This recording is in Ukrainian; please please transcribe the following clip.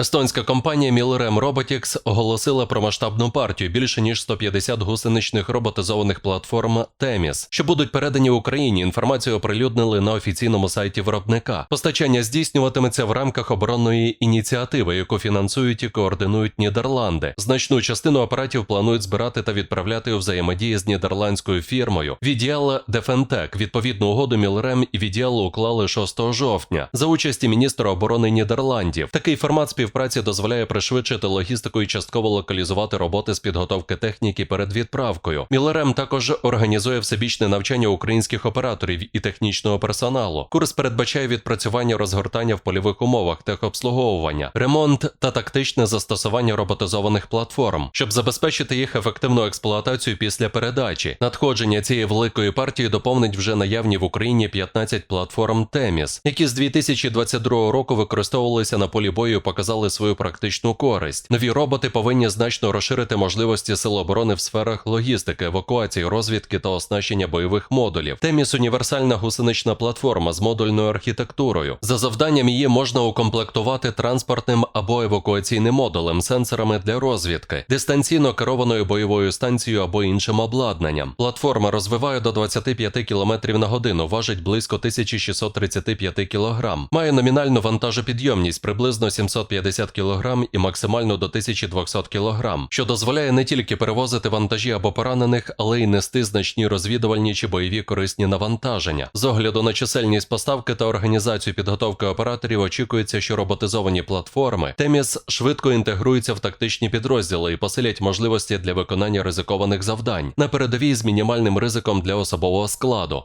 Естонська компанія Milrem Robotics оголосила про масштабну партію більше ніж 150 гусеничних роботизованих платформ Теміс, що будуть передані Україні. Інформацію оприлюднили на офіційному сайті виробника. Постачання здійснюватиметься в рамках оборонної ініціативи, яку фінансують і координують Нідерланди. Значну частину апаратів планують збирати та відправляти у взаємодії з нідерландською фірмою Відіал Defentec. Відповідну угоду Milrem і Відіал уклали 6 жовтня за участі міністра оборони Нідерландів. Такий формат співпраці дозволяє пришвидшити логістику і частково локалізувати роботи з підготовки техніки перед відправкою. Мілерем також організує всебічне навчання українських операторів і технічного персоналу. Курс передбачає відпрацювання розгортання в польових умовах, техобслуговування, ремонт та тактичне застосування роботизованих платформ, щоб забезпечити їх ефективну експлуатацію після передачі. Надходження цієї великої партії доповнить вже наявні в Україні 15 платформ Теміс, які з 2022 року використовувалися на полі бою і показали свою практичну користь. Нові роботи повинні значно розширити можливості сил оборони в сферах логістики, евакуації, розвідки та оснащення бойових модулів. Теміс універсальна гусенична платформа з модульною архітектурою. За завданням її можна укомплектувати транспортним або евакуаційним модулем, сенсорами для розвідки, дистанційно керованою бойовою станцією або іншим обладнанням. Платформа розвиває до 25 км на годину, важить близько 1635 кг, має номінальну вантажопідйомність приблизно 750 кг і максимально до 1200 кг, що дозволяє не тільки перевозити вантажі або поранених, але й нести значні розвідувальні чи бойові корисні навантаження. З огляду на чисельність поставки та організацію підготовки операторів очікується, що роботизовані платформи Теміс швидко інтегруються в тактичні підрозділи і посилять можливості для виконання ризикованих завдань на передовій з мінімальним ризиком для особового складу.